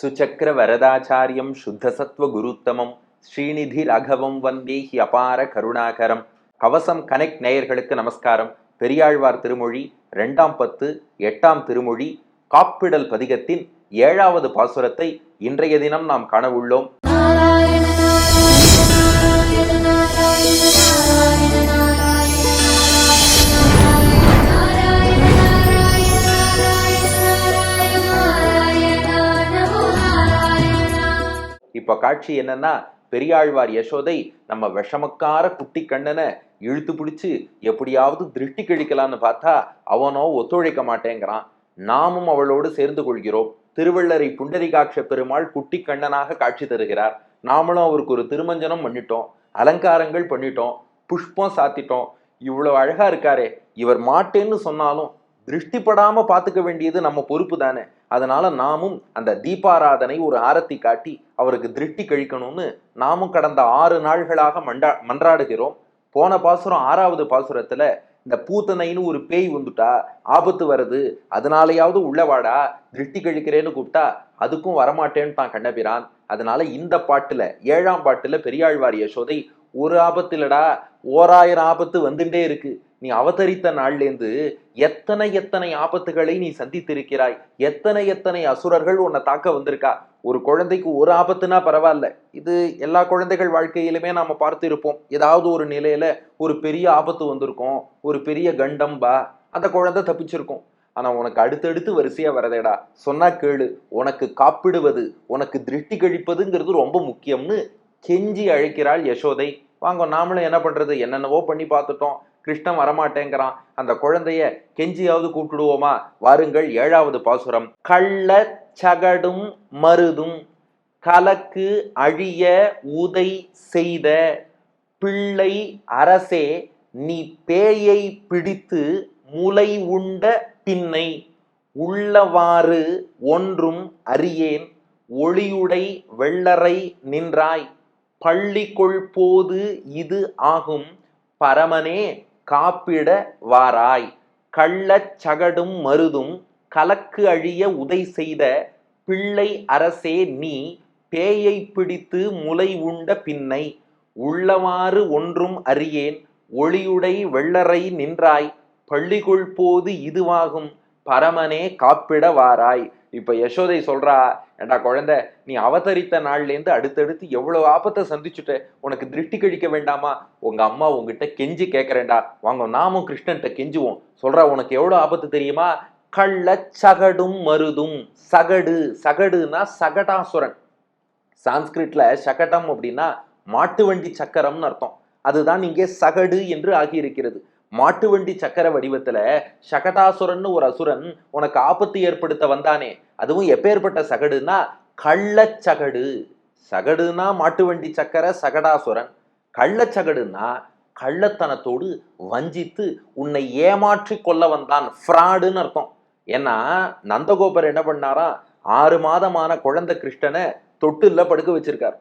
சுச்சக்கர வரதாச்சாரியம் சுத்தசத்வ குருத்தமம். ஸ்ரீநிதி ராகவம் வந்தே he அபார கருணாகரம். கவசம் connect நேயர்களுக்கு நமஸ்காரம். பெரியாழ்வார் திருமொழி ரெண்டாம் பத்து எட்டாம் திருமொழி காப்பிடல் பதிகத்தின் ஏழாவது பாசுரத்தை இன்றைய தினம் நாம் காண உள்ளோம். இப்போ காட்சி என்னன்னா பெரியாழ்வார் யசோதை நம்ம விஷமக்கார குட்டி கண்ணனை இழுத்து பிடிச்சு எப்படியாவது திருஷ்டி கழிக்கலான்னு பார்த்தா அவனோ ஒத்துழைக்க மாட்டேங்கிறான். நாமும் அவளோடு சேர்ந்து கொள்கிறோம். திருவள்ளரை புண்டரிகாட்ச பெருமாள் குட்டி கண்ணனாக காட்சி தருகிறார். நாமளும் அவருக்கு ஒரு திருமஞ்சனம் பண்ணிட்டோம். அலங்காரங்கள் பண்ணிட்டோம். புஷ்பம் சாத்திட்டோம். இவ்வளோ அழகா இருக்காரே. இவர் மாட்டேன்னு சொன்னாலும் திருஷ்டிப்படாம பார்த்துக்க வேண்டியது நம்ம பொறுப்பு தானே. அதனால நாமும் அந்த தீபாராதனை ஒரு ஆரத்தி காட்டி அவருக்கு திருஷ்டி கழிக்கணும்னு நாமும் கடந்த ஆறு நாள்களாக மண்டா மன்றாடுகிறோம். போன பாசுரம் ஆறாவது பாசுரத்துல இந்த பூத்தனைன்னு ஒரு பேய் வந்துட்டா ஆபத்து வருது அதனாலயாவது உள்ளவாடா திருஷ்டி கழிக்கிறேன்னு கூப்பிட்டா அதுக்கும் வரமாட்டேன்னு தான் கண்ணபிரான். அதனால இந்த பாட்டுல ஏழாம் பாட்டுல பெரியாழ்வார் யசோதை ஒரு ஆபத்து இல்லடா ஓராயிரம் ஆபத்து வந்துட்டே இருக்கு. நீ அவதரித்த நாள்லேருந்து எத்தனை எத்தனை ஆபத்துகளை நீ சந்தித்திருக்கிறாய்? எத்தனை எத்தனை அசுரர்கள் உன்னை தாக்க வந்திருக்கா? ஒரு குழந்தைக்கு ஒரு ஆபத்துனா பரவாயில்ல. இது எல்லா குழந்தைகள் வாழ்க்கையிலுமே நாம பார்த்து இருப்போம் ஏதாவது ஒரு நிலையில ஒரு பெரிய ஆபத்து வந்திருக்கும். ஒரு பெரிய கண்டம்பா அந்த குழந்தை தப்பிச்சிருக்கும். ஆனா உனக்கு அடுத்தடுத்து வரிசையா வரதேடா சொன்னா கேளு. உனக்கு காப்பிடுவது உனக்கு திருஷ்டி கழிப்பதுங்கிறது ரொம்ப முக்கியம்னு கெஞ்சி அழைக்கிறாள் யசோதை. வாங்க நாமளும் என்ன பண்றது? என்னென்னவோ பண்ணி பார்த்துட்டோம். கிருஷ்ணன் வரமாட்டேங்கிறான். அந்த குழந்தைய கெஞ்சியாவது கூப்பிடுவோமா? வாருங்கள் ஏழாவது பாசுரம். கள்ள சகடும் மருதும் கலக்கு அழிய உதை செய்த பிள்ளை அரசே நீ பேயை பிடித்து முலை உண்ட பின்னை உள்ளவாறு ஒன்றும் அறியேன். ஒளியுடை வெள்ளரை நின்றாய். பள்ளிக்குள் போது இது ஆகும். பரமனே காப்பிட வாராய் கள்ளச் சகடும் மருதும் கலக்கு அழிய உதை செய்த பிள்ளை அரசே நீ பேயை பிடித்து முலை உண்ட பின்னை உள்ளவாறு ஒன்றும் அறியேன் ஒளியுடை வெள்ளரை நின்றாய் பள்ளிக்குள் போது இதுவாகும் பரமனே காப்பிட வாராய் இப்ப யசோதை சொல்றா ஏண்டா குழந்தை நீ அவதரித்த நாள்லேருந்து அடுத்தடுத்து எவ்வளவு ஆபத்தை சந்திச்சுட்ட? உனக்கு திருஷ்டி கழிக்க வேண்டாமா? உங்க அம்மா உங்ககிட்ட கெஞ்சி கேட்குறேன்டா வாங்க நாமும் கிருஷ்ணன்ட்ட கெஞ்சுவோம். சொல்றா உனக்கு எவ்வளவு ஆபத்து தெரியுமா? கள்ள சகடும் மருதும். சகடு சகடுனா சகடாசுரன். சான்ஸ்கிரிட்ல சகடம் அப்படின்னா மாட்டு வண்டி சக்கரம்னு அர்த்தம். அதுதான் இங்கே சகடு என்று ஆகியிருக்கிறது. மாட்டு வண்டி சக்கர வடிவத்துல சகடாசுரன் ஒரு அசுரன் உனக்கு ஆபத்து ஏற்படுத்த வந்தானே. அதுவும் எப்பேற்பட்ட சகடுனா கள்ளச்சகடு சகடுனா மாட்டு வண்டி சக்கர சகடாசுரன். கள்ளச்சகடுனா கள்ளத்தனத்தோடு வஞ்சித்து உன்னை ஏமாற்றி கொள்ள வந்தான் ஃப்ராடுன்னு அர்த்தம். ஏன்னா நந்தகோபர் என்ன பண்ணாரா? ஆறு மாதமான குழந்தை கிருஷ்ணனை தொட்டில்ல படுக்க வச்சிருக்கார்.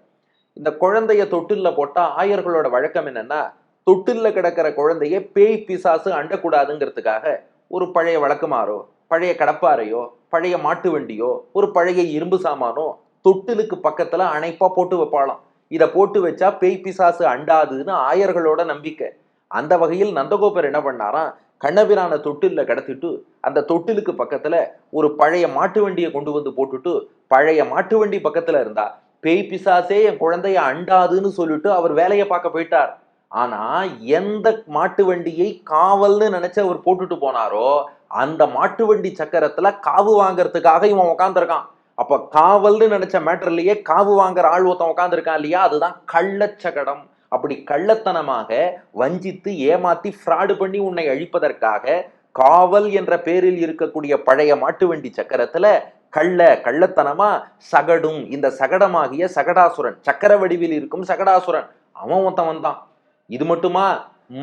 இந்த குழந்தைய தொட்டில்ல போட்டா ஆயர்களோட வழக்கம் என்னன்னா தொட்டில்ல கிடக்கிற குழந்தைய பேய் பிசாசு அண்டக்கூடாதுங்கிறதுக்காக ஒரு பழைய வழக்குமாரோ பழைய கடப்பாறையோ பழைய மாட்டு வண்டியோ ஒரு பழைய இரும்பு சாமானோ தொட்டிலுக்கு பக்கத்துல அணைப்பா போட்டு வைப்பாளாம். இதை போட்டு வச்சா பேய் பிசாசு அண்டாதுன்னு ஆயர்களோட நம்பிக்கை. அந்த வகையில் நந்தகோபர் என்ன பண்ணாராம்? கண்ணபிரான தொட்டில்ல கடத்திட்டு அந்த தொட்டிலுக்கு பக்கத்துல ஒரு பழைய மாட்டு வண்டியை கொண்டு வந்து போட்டுட்டு பழைய மாட்டு வண்டி பக்கத்துல இருந்தா பேய் பிசாசே என் குழந்தைய அண்டாதுன்னு சொல்லிட்டு அவர் வேலையை பார்க்க போயிட்டார். ஆனா எந்த மாட்டு வண்டியை காவல்னு நினைச்சு அவர் போட்டுட்டு போனாரோ அந்த மாட்டு வண்டி சக்கரத்துல காவு வாங்குறதுக்காக இவன் உட்காந்துருக்கான் அப்ப காவல்னு நினைச்ச மேட்டர்லயே காவு வாங்குற ஆள் ஒருத்தன் உட்காந்துருக்கான் இல்லையா? அதுதான் கள்ளச்சகடம் அப்படி கள்ளத்தனமாக வஞ்சித்து ஏமாத்தி ஃப்ராடு பண்ணி உன்னை அழிப்பதற்காக காவல் என்ற பேரில் இருக்கக்கூடிய பழைய மாட்டு வண்டி சக்கரத்துல கள்ள கள்ளத்தனமா சகடும். இந்த சகடமாகிய சகடாசுரன் சக்கர வடிவில் இருக்கும் சகடாசுரன். அவன் ஒருத்தன் வந்தான். இது மட்டுமா?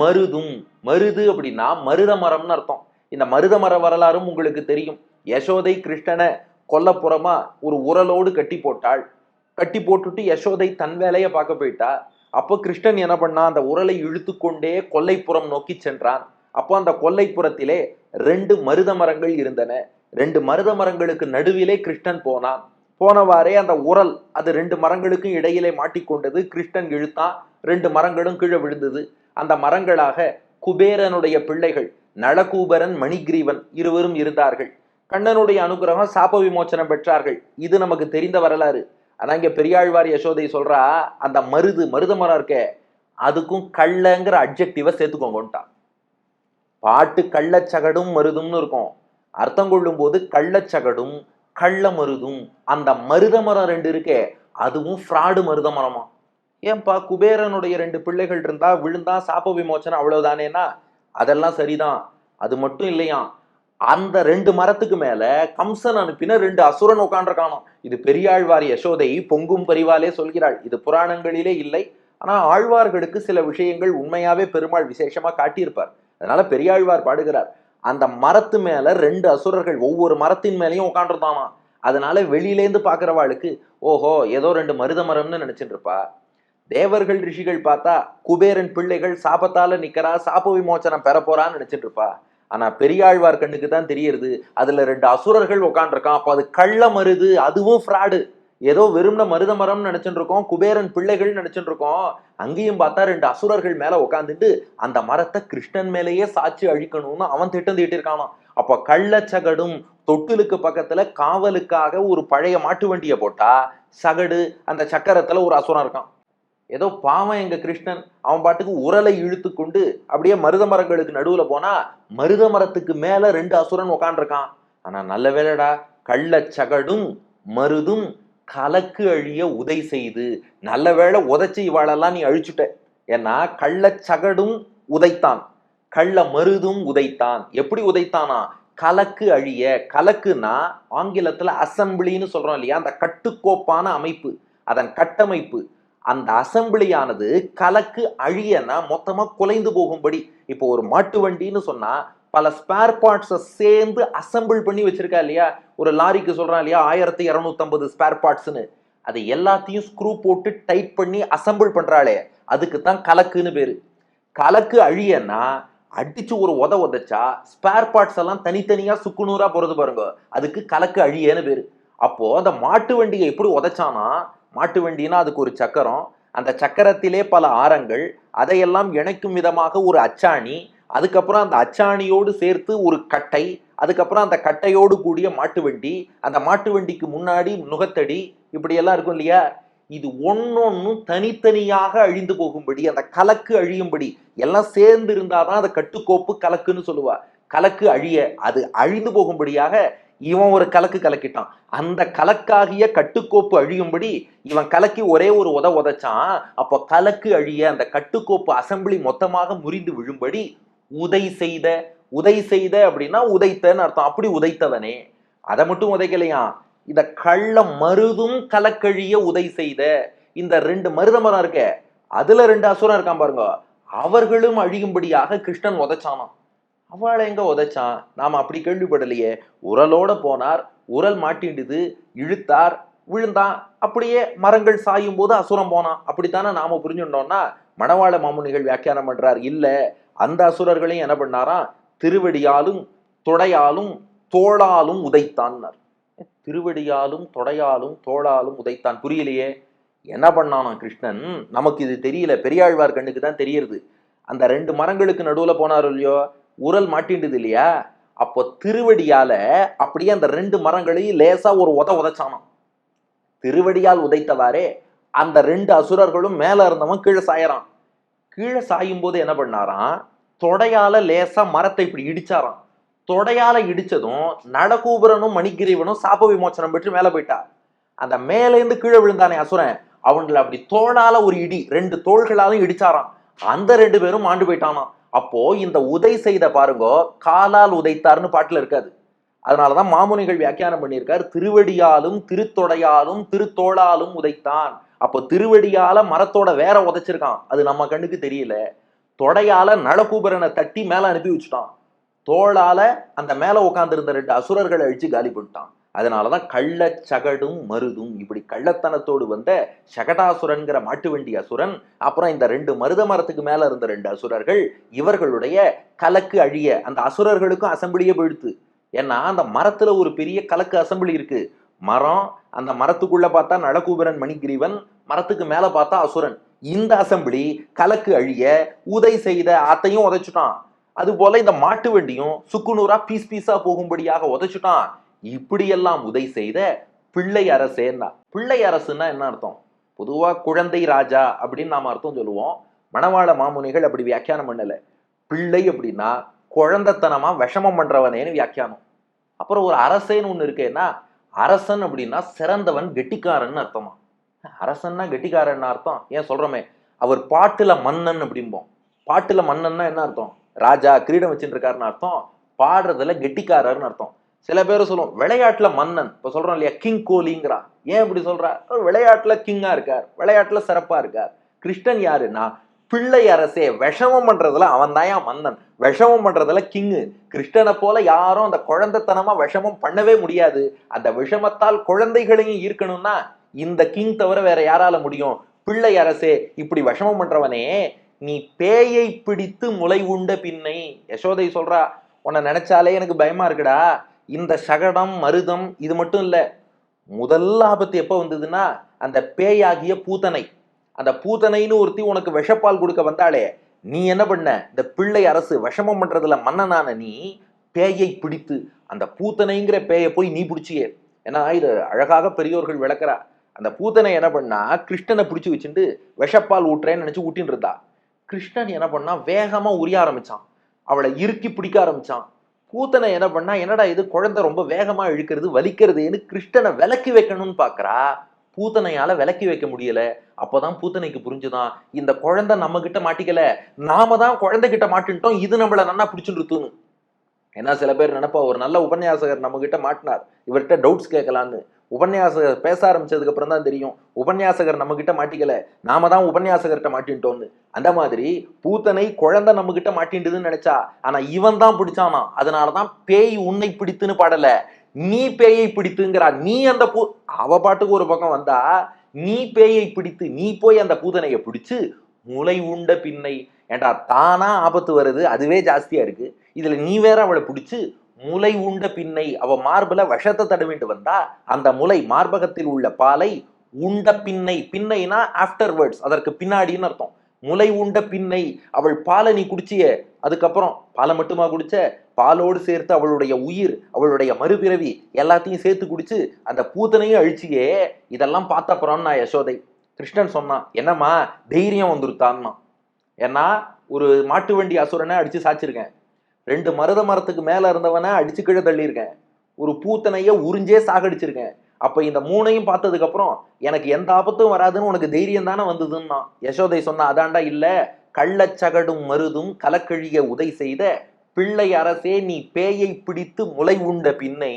மருதும். மருது அப்படின்னா மருத மரம்னு அர்த்தம். இந்த மருத மர வரலாறும் உங்களுக்கு தெரியும். யசோதை கிருஷ்ணனை கொல்லப்புறமா ஒரு உரலோடு கட்டி போட்டாள். கட்டி போட்டுட்டு யசோதை தன் வேலையை பார்க்க போயிட்டா. அப்போ கிருஷ்ணன் என்ன பண்ணான் அந்த உரலை இழுத்து கொண்டே கொல்லைப்புறம் நோக்கி சென்றான். அப்போ அந்த கொல்லைப்புறத்திலே ரெண்டு மருத மரங்கள் இருந்தன. ரெண்டு மருத மரங்களுக்கு நடுவிலே கிருஷ்ணன் போனான். போனவாறே அந்த உரல் அது ரெண்டு மரங்களுக்கும் இடையிலே மாட்டிக்கொண்டது. கிருஷ்ணன் இழுத்தான். ரெண்டு மரங்களும் கீழே விழுந்தது. அந்த மரங்களாக குபேரனுடைய பிள்ளைகள் நளகூபரன் மணிகிரீவன் இருவரும் இருந்தார்கள். கண்ணனுடைய அனுகிரகம் சாப விமோச்சனம் பெற்றார்கள். இது நமக்கு தெரிந்த வரலாறு. ஆனா இங்க பெரியாழ்வார் யசோதை சொல்றா அந்த மருது மருத மரம் இருக்கே அதுக்கும் கள்ளங்கிற அப்ஜெக்டிவை சேர்த்துக்கோங்கன்ட்டான். பாட்டு கள்ளச்சகடும் மருதும்னு இருக்கும். அர்த்தம் கொள்ளும் போது கள்ளச்சகடும் கள்ள மருதும் அந்த மருத மரம் ரெண்டு இருக்கே அதுவும் ஃப்ராடு மருத மரமா ஏன்பா குபேரனுடைய ரெண்டு பிள்ளைகள் இருந்தா விழுந்தா சாப விமோச்சனம் அவ்வளவுதானேனா? அதெல்லாம் சரிதான். அது மட்டும் இல்லையாம் அந்த ரெண்டு மரத்துக்கு மேல கம்சன் அனுப்பின ரெண்டு அசுரன் உட்காண்டிருக்கானோ இது பெரியாழ்வார் யசோதை பொங்கும் பரிவாலே சொல்கிறாள். இது புராணங்களிலே இல்லை. ஆனா ஆழ்வார்களுக்கு சில விஷயங்கள் உண்மையாவே பெருமாள் விசேஷமா காட்டியிருப்பார். அதனால பெரியாழ்வார் பாடுகிறார். அந்த மரத்து மேல ரெண்டு அசுரர்கள் ஒவ்வொரு மரத்தின் மேலேயும் உட்காண்டிருந்தானா அதனால வெளியிலேந்து பாக்குறவாளுக்கு ஓஹோ ஏதோ ரெண்டு மருத மரம்னு நினைச்சிட்டு இருப்பா தேவர்கள் ரிஷிகள் பார்த்தா குபேரன் பிள்ளைகள் சாபத்தால நிக்கிறா சாப விமோச்சனம் பெற போறான்னு நினைச்சிட்டு இருப்பா ஆனா பெரியாழ்வார் கண்ணுக்கு தான் தெரியறது அதுல ரெண்டு அசுரர்கள் உட்காந்துருக்கான் அப்ப அது கள்ள மருது அதுவும் ஃப்ராடு ஏதோ வெறும்ன மருத மரம்னு நினைச்சுட்டு இருக்கோம் குபேரன் பிள்ளைகள் நினைச்சுட்டு இருக்கோம் அங்கேயும் பார்த்தா ரெண்டு அசுரர்கள் மேல உட்காந்துட்டு அந்த மரத்தை கிருஷ்ணன் மேலேயே சாட்சி அழிக்கணும்னு அவன் திட்டம் தீட்டிருக்கானாம். அப்ப கள்ளச்சகடும் தொட்டிலுக்கு பக்கத்துல காவலுக்காக ஒரு பழைய மாட்டு வண்டியை போட்டா சகடு அந்த சக்கரத்துல ஒரு அசுரம் இருக்கான் ஏதோ பாவம் எங்க கிருஷ்ணன். அவன் பாட்டுக்கு உரலை இழுத்து கொண்டு அப்படியே மருத மரங்களுக்கு நடுவுல போனா மருத மரத்துக்கு மேல ரெண்டு அசுரன் உக்காண்டிருக்கான் ஆனா நல்ல வேலைடா கள்ளச்சகடும் மருதும் கலக்கு அழிய உதை செய்து நல்ல வேளை உதைச்சி இவாளெல்லாம் நீ அழிச்சுட்ட. ஏன்னா கள்ளச்சகடும் உதைத்தான். கள்ள மருதும் உதைத்தான். எப்படி உதைத்தானா? கலக்கு அழிய கலக்குன்னா ஆங்கிலத்துல அசம்பிளின்னு சொல்றோம் இல்லையா? அந்த கட்டுக்கோப்பான அமைப்பு அதன் கட்டமைப்பு. அந்த அசம்பிளியானது கலக்கு அழியனா மொத்தமா குலைந்து போகும்படி. இப்போ ஒரு மாட்டு வண்டின்னு சொன்னா பல ஸ்பேர் பார்ட்ஸை சேர்ந்து அசம்பிள் பண்ணி வச்சிருக்கா இல்லையா? ஒரு லாரிக்கு சொல்கிறான் இல்லையா ஆயிரத்தி இரநூத்தம்பது ஸ்பேர் பார்ட்ஸ்னு அது எல்லாத்தையும் ஸ்க்ரூ போட்டு டைட் பண்ணி அசம்பிள் பண்ணுறாளே அதுக்கு தான் கலக்குன்னு பேர். கலக்கு அழியன்னா அடிச்சு ஒரு உத உதைச்சா ஸ்பேர் பார்ட்ஸ் எல்லாம் தனித்தனியாக சுக்குநூறாக போகிறது பாருங்க. அதுக்கு கலக்கு அழியன்னு பேர். அப்போது அந்த மாட்டு வண்டியை எப்படி உதைச்சானா மாட்டு வண்டினா அதுக்கு ஒரு சக்கரம். அந்த சக்கரத்திலே பல ஆரங்கள். அதையெல்லாம் இணைக்கும் விதமாக ஒரு அச்சாணி. அதுக்கப்புறம் அந்த அச்சாணியோடு சேர்த்து ஒரு கட்டை அதுக்கப்புறம் அந்த கட்டையோடு கூடிய மாட்டு வண்டி அந்த மாட்டு வண்டிக்கு முன்னாடி நுகத்தடி இப்படியெல்லாம் இருக்கும் இல்லையா? இது ஒன்னொன்னும் தனித்தனியாக அழிந்து போகும்படி அந்த கலக்கு அழியும்படி எல்லாம் சேர்ந்து இருந்தாதான் அந்த கட்டுக்கோப்பு கலக்குன்னு சொல்லுவா. கலக்கு அழிய அது அழிந்து போகும்படியாக இவன் ஒரு கலக்கு கலக்கிட்டான். அந்த கலக்காகிய கட்டுக்கோப்பு அழியும்படி இவன் கலக்கி ஒரே ஒரு உத உதைச்சான். அப்போ கலக்கு அழிய அந்த கட்டுக்கோப்பு அசம்பிளி மொத்தமாக முறிந்து விழும்படி உதை செய்த உதை செய்த அப்படின்னா உதைத்தன்னு அர்த்தம். அப்படி உதைத்தவனே. அதை மட்டும் உதைக்கலையா? இத கள்ள மருதும் கலக்கழிய உதை செய்த இந்த ரெண்டு மருத மரம் இருக்கே அதுல ரெண்டு அசுரம் இருக்கான் பாருங்க. அவர்களும் அழியும்படியாக கிருஷ்ணன் உதைச்சானாம். அவளை எங்க உதைச்சான்? நாம அப்படி கேள்விப்படலையே. உரலோட போனார் உரல் மாட்டிண்டுது இழுத்தார் விழுந்தான். அப்படியே மரங்கள் சாயும் போது அசுரம் போனான். அப்படித்தானே நாம புரிஞ்சுட்டோம்னா மணவாள மாமுனிகள் வியாக்கியானம் பண்றார். இல்ல அந்த அசுரர்களையும் என்ன பண்ணாராம்? திருவடியாலும் தொடையாலும் தோளாலும் உதைத்தான்னார். திருவடியாலும் தொடையாலும் தோளாலும் உதைத்தான். புரியலையே? என்ன பண்ணானா கிருஷ்ணன்? நமக்கு இது தெரியல. பெரியாழ்வார் கண்ணுக்கு தான் தெரியிறது. அந்த ரெண்டு மரங்களுக்கு நடுவில் போனார் இல்லையோ? உரல் மாட்டின்றது இல்லையா? அப்போ திருவடியால அப்படியே அந்த ரெண்டு மரங்களையும் லேசா ஒரு உத உதைச்சானாம். திருவடியால் உதைத்தவாறே அந்த ரெண்டு அசுரர்களும் மேல இருந்தவன் கீழே சாயறான். கீழே சாயும் போது என்ன பண்ணாராம்? தொடையால லேசா மரத்தை இப்படி இடிச்சாராம். தொடையால இடிச்சதும் நடகூபரனும் மணிகிரீவனும் சாப விமோச்சனம் பெற்று மேல போயிட்டா அந்த மேலேருந்து கீழே விழுந்தானே அசுரன். அவங்களை அப்படி தோளால ஒரு இடி ரெண்டு தோள்களாலும் இடிச்சாராம். அந்த ரெண்டு பேரும் மாண்டு போயிட்டானாம். அப்போ இந்த உதை செய்த பாருங்க காலால் உதைத்தார்னு பாட்டுல இருக்காது. அதனாலதான் மாமுனிகள் வியாக்கியானம் பண்ணியிருக்கார். திருவடியாலும் திருத்தொடையாலும் திருத்தோளாலும் உதைத்தான். அப்போ திருவடியால மரத்தோட வேற உதைச்சிருக்கான். அது நம்ம கண்ணுக்கு தெரியல. தொடையால நலகூபரனை தட்டி மேல அனுப்பி வச்சுட்டான். தோளால அந்த மேல உட்காந்துருந்த ரெண்டு அசுரர்களை அழிச்சு காலி பண்ணிட்டான். அதனாலதான் கள்ள சகடும் மருதும். இப்படி கள்ளத்தனத்தோடு வந்த சகடாசுரன்கிற மாட்டு வண்டி அசுரன் அப்புறம் இந்த ரெண்டு மருத மரத்துக்கு மேல இருந்த ரெண்டு அசுரர்கள் இவர்களுடைய கலக்கு அழிய அந்த அசுரர்களுக்கும் அசம்பிளியே போயிடுத்து. ஏன்னா அந்த மரத்துல ஒரு பெரிய கலக்கு அசம்பிளி இருக்கு. மரம் அந்த மரத்துக்குள்ள பார்த்தா நளகூபரன் மணிகிரீவன் மரத்துக்கு மேல பார்த்தா அசுரன். இந்த அசம்பிளி கலக்கு அழிய உதை செய்த ஆத்தையும் உதைச்சுட்டான். அது போல இந்த மாட்டு வண்டியும் சுக்குநூறா பீஸ் பீஸா போகும்படியாக உதைச்சுட்டான். இப்படியெல்லாம் உதை செய்த பிள்ளை அரசேன்னா பிள்ளை அரசுன்னா என்ன அர்த்தம்? பொதுவா குழந்தை ராஜா அப்படின்னு நாம அர்த்தம் சொல்லுவோம். மணவாள மாமுனிகள் அப்படி வியாக்கியானம் பண்ணல. பிள்ளை அப்படின்னா குழந்தைத்தனமா விஷமம் பண்றவனேன்னு வியாக்கியானம். அப்புறம் ஒரு அரசேன்னு ஒன்று இருக்கேன்னா அரசன் அப்படின்னா சிறந்தவன் கெட்டிக்காரன் அர்த்தமா? அரசன்னா கெட்டிக்காரன் அர்த்தம். ஏன் சொல்றோமே? அவர் பாட்டுல மன்னன் அப்படிம்போம். பாட்டுல மன்னன்னா என்ன அர்த்தம்? ராஜா கிரீடம் வச்சுட்டு இருக்காருன்னு அர்த்தம். பாடுறதுல கெட்டிக்காரர்னு அர்த்தம். சில பேர் சொல்லுவோம் விளையாட்டுல மன்னன். இப்ப சொல்றோம் இல்லையா கிங் கோலிங்கிறான் ஏன் இப்படி சொல்றா? விளையாட்டுல கிங்கா இருக்கார். விளையாட்டுல சிறப்பா இருக்கார். கிருஷ்ணன் யாருன்னா பிள்ளை அரசே விஷமம் பண்றதுல அவன் தான் மன்னன். விஷமம் பண்றதுல கிங்கு கிருஷ்ணனை போல யாரும் அந்த குழந்தைத்தனமா விஷமம் பண்ணவே முடியாது. அந்த விஷமத்தால் குழந்தைகளையும் ஈர்க்கணும்னா இந்த கிங் தவிர வேற யாரால முடியும்? பிள்ளை அரசே இப்படி விஷமம் பண்றவனே நீ பேயை பிடித்து முளை உண்ட பின்னை. யசோதை சொல்றா உன்னை நினைச்சாலே எனக்கு பயமா இருக்குடா. இந்த சகடம் மருதம் இது மட்டும் இல்ல. முதல் ஆபத்து எப்ப வந்ததுன்னா அந்த பேயாகிய பூத்தனை. அந்த பூத்தனைன்னு ஒருத்தி உனக்கு விஷப்பால் கொடுக்க வந்தாளே நீ என்ன பண்ண? இந்த பிள்ளை அரசு விஷமம் பண்றதுல மன்னனான நீ பேயை பிடித்து அந்த பூத்தனைங்கிற பேயை போய் நீ பிடிச்சியே. ஏன்னா இது அழகாக பெரியோர்கள் விளக்குறா. அந்த பூத்தனை என்ன பண்ணா கிருஷ்ணனை பிடிச்சி வச்சுட்டு விஷப்பால் ஊட்டுறேன்னு நினைச்சு ஊட்டின்னு இருந்தா கிருஷ்ணன் என்ன பண்ணா வேகமா உரிய ஆரம்பிச்சான். அவளை இறுக்கி பிடிக்க ஆரம்பிச்சான். பூத்தனை என்ன பண்ணா என்னடா இது குழந்தை ரொம்ப வேகமா இழுக்கிறது வலிக்கிறதுன்னு கிருஷ்ணனை விலக்கி வைக்கணும்னு பாக்குறா. பூத்தனையால விலக்கி வைக்க முடியல. அப்பதான் பூத்தனைக்கு புரிஞ்சுதான் இந்த குழந்தை நம்ம கிட்ட மாட்டிக்கல நாம தான் குழந்தை கிட்ட மாட்டின்ட்டோம் இது நம்மள நன்னா பிடிச்சுட்டு ஏன்னா சில பேர் நினைப்பா ஒரு நல்ல உபன்யாசகர் நம்ம கிட்ட மாட்டினார். இவர்கிட்ட டவுட்ஸ் கேட்கலான்னு. உபன்யாசகர் பேச ஆரம்பிச்சதுக்கு அப்புறம் தான் தெரியும் உபன்யாசகர் நம்ம கிட்ட மாட்டிக்கல நாம தான் உபன்யாசகர்கிட்ட மாட்டின்ட்டோம்னு அந்த மாதிரி பூத்தனை குழந்தை நம்ம கிட்ட மாட்டின்டுதுன்னு நினைச்சா ஆனா இவன் தான் பிடிச்சானா அதனாலதான் பேய் உன்னை பிடித்துன்னு பாடல. நீ பேயை பிடித்துங்கிறா நீ அந்த பூ அவ பாட்டுக்கு ஒரு பக்கம் வந்தா நீ பேயை பிடித்து நீ போய் அந்த பூதனையை பிடிச்சு முளை உண்ட பின்னை ஏண்டா தானா ஆபத்து வருது அதுவே ஜாஸ்தியா இருக்கு. இதுல நீ வேற அவளை பிடிச்சு முளை உண்ட பின்னை அவ மார்புல விஷத்தை தடவிட்டு வந்தா அந்த முளை மார்பகத்தில் உள்ள பாலை உண்ட பின்னை பின்னைனா ஆஃப்டர் வேர்ட்ஸ் அதற்கு பின்னாடின்னு அர்த்தம். முளை உண்ட பின்னை அவள் பாலை நீ குடிச்சிய அதுக்கப்புறம் பாலை மட்டுமா குடிச்ச பாலோடு சேர்த்து அவளுடைய உயிர் அவளுடைய மறுபிறவி எல்லாத்தையும் சேர்த்து குடிச்சு அந்த பூத்தனையும் அழிச்சியே இதெல்லாம் பார்த்த அப்புறம் நான் யசோதை கிருஷ்ணன் சொன்னான் என்னம்மா தைரியம் வந்துருத்தான்னா ஏன்னா ஒரு மாட்டு வண்டி அசுரனை அடிச்சு சாச்சிருக்கேன். ரெண்டு மருத மரத்துக்கு மேல இருந்தவனை அடிச்சு கீழே தள்ளியிருக்கேன். ஒரு பூத்தனைய உறிஞ்சே சாகடிச்சிருக்கேன். அப்ப இந்த மூணையும் பார்த்ததுக்கு அப்புறம் எனக்கு எந்த ஆபத்தும் வராதுன்னு உனக்கு தைரியம் தானே வந்ததுன்னா யசோதை சொன்னா அதாண்டா இல்ல கள்ளச்சகடும் மருதும் கலக்கழிய உதை செய்த பிள்ளை அரசே நீ பேயை பிடித்து முளை உண்ட பின்னை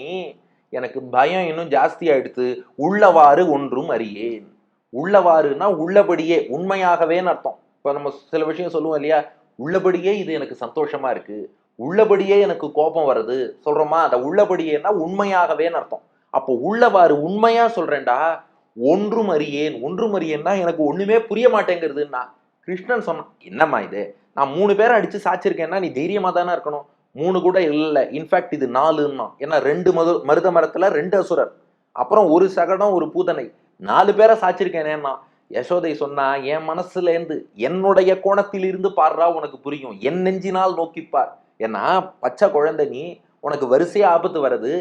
எனக்கு பயம் இன்னும் ஜாஸ்தி ஆயிடுத்து உள்ளவாறு ஒன்றும் அறியேன். உள்ளவாறுனா உள்ளபடியே உண்மையாகவேன்னு அர்த்தம். இப்போ நம்ம சில விஷயம் சொல்லுவோம் இல்லையா? உள்ளபடியே இது எனக்கு சந்தோஷமா இருக்கு. உள்ளபடியே எனக்கு கோபம் வருது. சொல்றோமா? அந்த உள்ளபடியேன்னா உண்மையாகவேன்னு அர்த்தம். அப்போ உள்ளவாறு உண்மையா சொல்றேன்டா ஒன்றும் அறியேன். ஒன்றும் அறியேன்னா எனக்கு ஒண்ணுமே புரிய மாட்டேங்கிறதுன்னா கிருஷ்ணன் சொன்னான் என்னம்மா இது? நான் மூணு பேரை அடிச்சு சாச்சிருக்கேன்னா நீ தைரியமா தானே இருக்கணும்? மூணு கூட இல்லை. இன்ஃபேக்ட் இது நாலுன்னா. ஏன்னா ரெண்டு மது மருத மரத்துல ரெண்டு அசுரர். அப்புறம் ஒரு சகடம் ஒரு பூதனை. நாலு பேரை சாச்சிருக்கேனேன்னா யசோதை சொன்னா என் மனசுல இருந்து என்னுடைய கோணத்தில் இருந்து பாடுறா உனக்கு புரியும். என் நெஞ்சினால் நோக்கிப்பார் ஏன்னா பச்சை குழந்தை நீ உனக்கு வரிசையா ஆபத்து வருது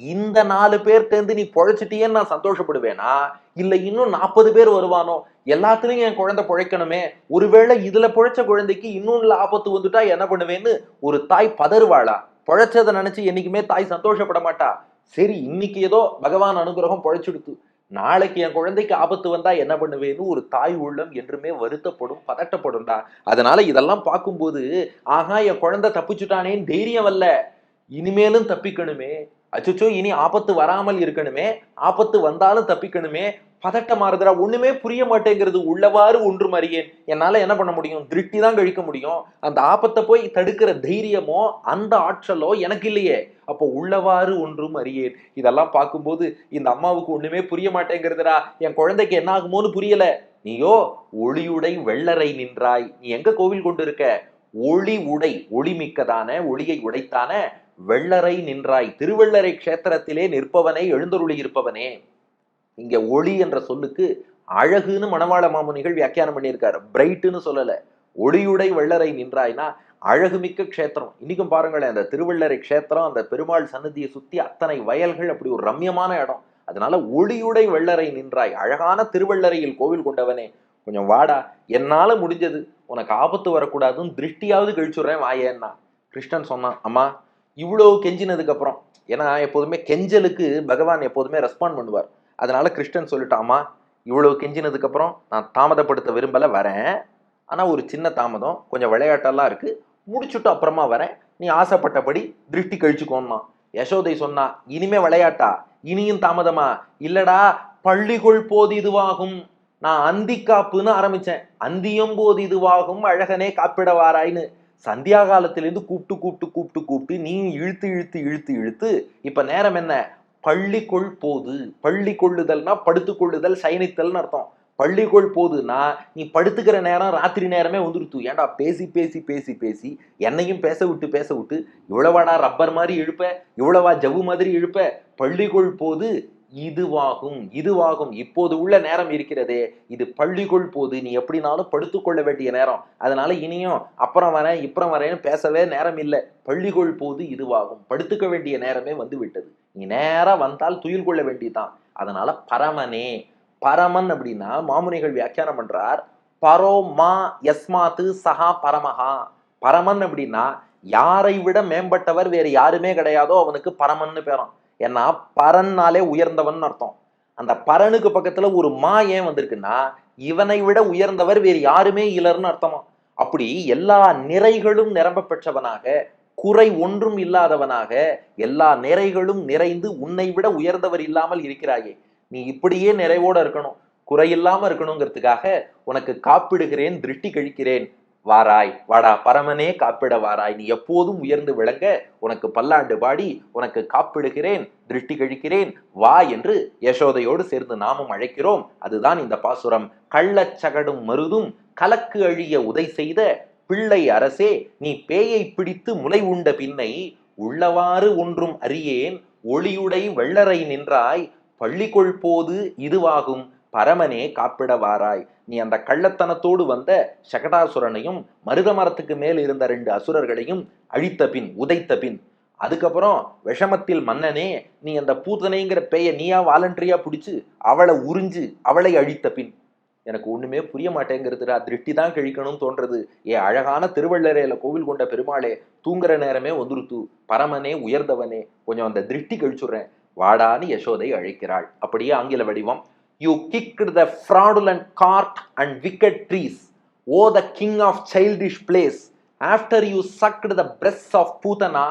இந்த நாலு பேர்கிட்டேருந்து நீ பொழைச்சிட்டியேன்னு நான் சந்தோஷப்படுவேனா? இல்ல இன்னும் நாற்பது பேர் வருவானோ? எல்லாத்துலயும் என் குழந்தை பிழைக்கணுமே. ஒருவேளை இதுல பிழைச்ச குழந்தைக்கு இன்னொன்னு ஆபத்து வந்துட்டா என்ன பண்ணுவேன்னு ஒரு தாய் பதறுவாளா? பிழைச்சதை நினைச்சு என்னைக்குமே தாய் சந்தோஷப்பட மாட்டா. சரி இன்னைக்கு ஏதோ பகவான் அனுகிரகம் பொழைச்சுடுத்து. நாளைக்கு என் குழந்தைக்கு ஆபத்து வந்தா என்ன பண்ணுவேன்னு ஒரு தாய் உள்ளம் என்றுமே வருத்தப்படும் பதட்டப்படும்டா. அதனால இதெல்லாம் பார்க்கும்போது ஆஹா என் குழந்தை தப்பிச்சுட்டானேன்னு தைரியம் அல்ல. இனிமேலும் தப்பிக்கணுமே. அச்சச்சோ இனி ஆபத்து வராமல் இருக்கணுமே. ஆபத்து வந்தாலும் தப்பிக்கணுமே. பதட்டம் மாறுதுடா ஒண்ணுமே புரிய மாட்டேங்கிறது உள்ளவாறு ஒன்றும் அறியேன் என்னால என்ன பண்ண முடியும்? திருஷ்டி தான் கழிக்க முடியும். அந்த ஆபத்தை போய் தடுக்கிற தைரியமோ அந்த ஆற்றலோ எனக்கு இல்லையே. அப்போ உள்ளவாறு ஒன்றும் அறியேன் இதெல்லாம் பார்க்கும்போது இந்த அம்மாவுக்கு ஒண்ணுமே புரிய மாட்டேங்கிறதுடா. என் குழந்தைக்கு என்ன ஆகுமோன்னு புரியல. நீயோ ஒளியுடை வெள்ளரை நின்றாய். நீ எங்க கோவில் கொண்டு இருக்க? ஒளி உடை ஒளிமிக்கதான ஒளியை உடைத்தான வெள்ளரை நின்றாய் திருவள்ளரை க்ஷேத்திரத்திலே நிற்பவனே எழுந்தருளி இருப்பவனே. இங்க ஒளி என்ற சொல்லுக்கு அழகுன்னு மணவாள மாமுனிகள் வியாக்கியானம் பண்ணியிருக்காரு. பிரைட்டுன்னு சொல்லல. ஒளியுடை வெள்ளரை நின்றாய்னா அழகுமிக்க க்ஷேத்திரம். இன்னைக்கும் பாருங்களேன் அந்த திருவள்ளரை க்ஷேத்திரம் அந்த பெருமாள் சன்னதியை சுத்தி அத்தனை வயல்கள் அப்படி ஒரு ரம்யமான இடம். அதனால ஒளியுடை வெள்ளரை நின்றாய். அழகான திருவள்ளரையில் கோவில் கொண்டவனே. கொஞ்சம் வாடா என்னால முடிஞ்சது. உனக்கு ஆபத்து வரக்கூடாதுன்னு திருஷ்டியாவது கழிச்சுடுறேன் வாயேன்னா. கிருஷ்ணன் சொன்னான் அம்மா இவ்வளோ கெஞ்சினதுக்கு அப்புறம் ஏன்னா எப்போதுமே கெஞ்சலுக்கு பகவான் எப்போதுமே ரெஸ்பாண்ட் பண்ணுவார். அதனால கிருஷ்ணன் சொல்லிட்டாமா இவ்வளோ கெஞ்சினதுக்கு அப்புறம் நான் தாமதப்படுத்த விரும்பலை வரேன். ஆனால் ஒரு சின்ன தாமதம் கொஞ்சம் விளையாட்டெல்லாம் இருக்கு. முடிச்சுட்டு அப்புறமா வரேன். நீ ஆசைப்பட்டபடி திருஷ்டி கழிச்சுக்கோன்னா யசோதை சொன்னா இனிமே விளையாட்டா? இனியும் தாமதமா? இல்லடா பள்ளிக்குள் போது இதுவாகும். நான் அந்தி காப்புன்னு ஆரம்பிச்சேன். அந்தியும் போது இதுவாகும். அழகனே காப்பிட வாராய்ன்னு. சந்தியா காலத்திலேருந்து கூப்பிட்டு கூப்பிட்டு கூப்பிட்டு கூப்பிட்டு நீ இழுத்து இழுத்து இழுத்து இழுத்து இப்போ நேரம் என்ன? பள்ளிக்குள் போது பள்ளி கொள்ளுதல்னா படுத்து கொள்ளுதல் சயனித்தல்னு அர்த்தம். பள்ளிக்குள் போதுன்னா நீ படுத்துக்கிற நேரம் ராத்திரி நேரமே வந்துருத்து. ஏன்டா பேசி பேசி பேசி பேசி என்னையும் பேச விட்டு பேச விட்டு இவ்வளவாடா ரப்பர் மாதிரி இழுப்ப இவ்வளவா ஜவ்வு மாதிரி இழுப்ப பள்ளிக்குள் போது இதுவாகும் இதுவாகும். இப்போது உள்ள நேரம் இருக்கிறதே. இது பள்ளிக்குள் போது. நீ எப்படினாலும் படுத்துக்கொள்ள வேண்டிய நேரம். அதனால இனியும் அப்புறம் வரேன் இப்புறம் வரேன்னு பேசவே நேரம் இல்லை. பள்ளிக்குள் போது இதுவாகும். படுத்துக்க வேண்டிய நேரமே வந்து விட்டது நீ நேரம் வந்தால் துயில் கொள்ள வேண்டியதுதான். அதனால பரமனே பரமன் அப்படின்னா மாமுனிகள் வியாக்கியானம் பண்றார். பரோ மா எஸ்மாத்து சஹா பரமஹா. பரமன் அப்படின்னா யாரை விட மேம்பட்டவர் வேறு யாருமே கிடையாதோ அவனுக்கு பரமன்னு பேரும். ஏன்னா பரன்னாலே உயர்ந்தவன் அர்த்தம். அந்த பரனுக்கு பக்கத்துல ஒரு மா ஏன் வந்திருக்குன்னா இவனை விட உயர்ந்தவர் வேறு யாருமே இல்லைன்னு அர்த்தமா? அப்படி எல்லா நிறைகளும் நிரம்ப பெற்றவனாக குறை ஒன்றும் இல்லாதவனாக எல்லா நிறைகளும் நிறைந்து உன்னை விட உயர்ந்தவர் இல்லாமல் இருக்கிறாயே. நீ இப்படியே நிறைவோட இருக்கணும் குறையில்லாம இருக்கணுங்கிறதுக்காக உனக்கு காப்பிடுகிறேன் திருஷ்டி கழிக்கிறேன். வாராய். வாடா பரமனே காப்பிட வாராய். நீ எப்போதும் உயர்ந்து விளங்க உனக்கு பல்லாண்டு பாடி உனக்கு காப்பிடுகிறேன் திருஷ்டி கழிக்கிறேன் வா என்று யசோதையோடு சேர்ந்து நாமும் அழைக்கிறோம். அதுதான் இந்த பாசுரம். கள்ளச்சகடும் மருதும் கலக்கு அழிய உதை செய்த பிள்ளை அரசே நீ பேயை பிடித்து முலை உண்ட பின்னை உள்ளவாறு ஒன்றும் அறியேன் ஒளியுடை வெள்ளரை நின்றாய் பள்ளி போது இதுவாகும் பரமனே காப்பிட வாராய். நீ அந்த கள்ளத்தனத்தோடு வந்த சகடாசுரனையும் மருத மரத்துக்கு மேல் இருந்த ரெண்டு அசுரர்களையும் அழித்த பின் உதைத்த பின் அதுக்கப்புறம் விஷமத்தில் மன்னனே நீ அந்த பூத்தனைங்கிற பேய நீயா வாலண்டரியா பிடிச்சு அவளை உறிஞ்சு அவளை அழித்த பின். எனக்கு ஒண்ணுமே புரிய மாட்டேங்கிறதுடா திருஷ்டி தான் கழிக்கணும்னு தோன்றது. ஏ அழகான திருவள்ளரையில கோவில் கொண்ட பெருமாளே தூங்குற நேரமே வந்துருத்து. பரமனே உயர்ந்தவனே கொஞ்சம் அந்த திருஷ்டி கழிச்சுடுறேன். வாடான்னு யசோதை அழைக்கிறாள். அப்படியே ஆங்கில வடிவம். You kicked the fraudulent cart and wicked trees. O the king of childish plays after you sucked the breasts of Putana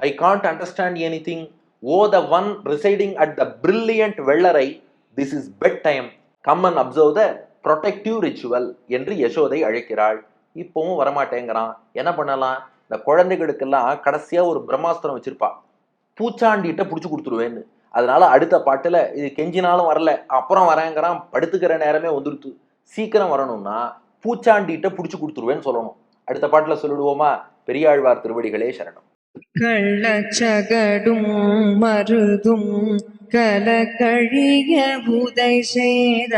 I can't understand anything O the one residing at the brilliant Vellarai this is bed time come and observe the protective ritual என்று யசோதை அழைக்கிறாள். இப்பவும் வரமாட்டேங்கிறான். என்ன பண்ணலாம்? இந்த குழந்தைகளுக்கெல்லாம் கடைசியாக ஒரு பிரம்மாஸ்திரம் வச்சிருப்பா. பூச்சாண்டிகிட்ட பிடிச்சி கொடுத்துருவேன்னு. அதனால அடுத்த பாட்டுல இது கெஞ்சினாலும் வரல அப்புறம் வரேங்கிறான் படுத்துக்கிற நேரமே வந்துருத்து. சீக்கிரம் வரணும்னா பூச்சாண்டிகிட்ட பிடிச்சி கொடுத்துருவேன்னு சொல்லணும். அடுத்த பாட்டுல சொல்லிடுவோமா? பெரியாழ்வார் திருவடிகளே சரணம். கள்ளச்சகடும் மருதும் கலக்கழிய உதை செய்த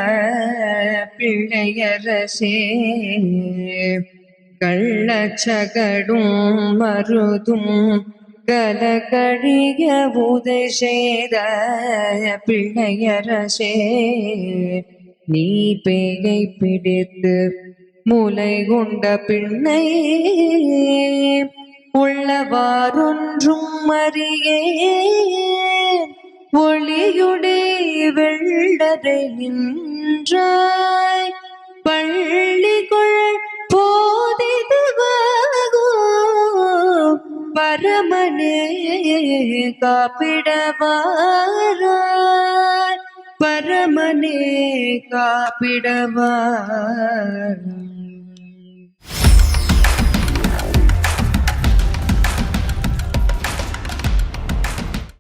பிள்ளையரசே கள்ளச்சகடும் மருதும் கலகழிய உதை செய்த பிள்ளையரசே நீ பேயை பிடித்து முலை கொண்ட பிள்ளை உள்ளவாறொன்றும் அறியே ஒளியுடே வெள்ளதை நின்றாய் பள்ளி கொள் பரமனே காப்பிடவாராய். பரமனே காப்பிடவாராய்.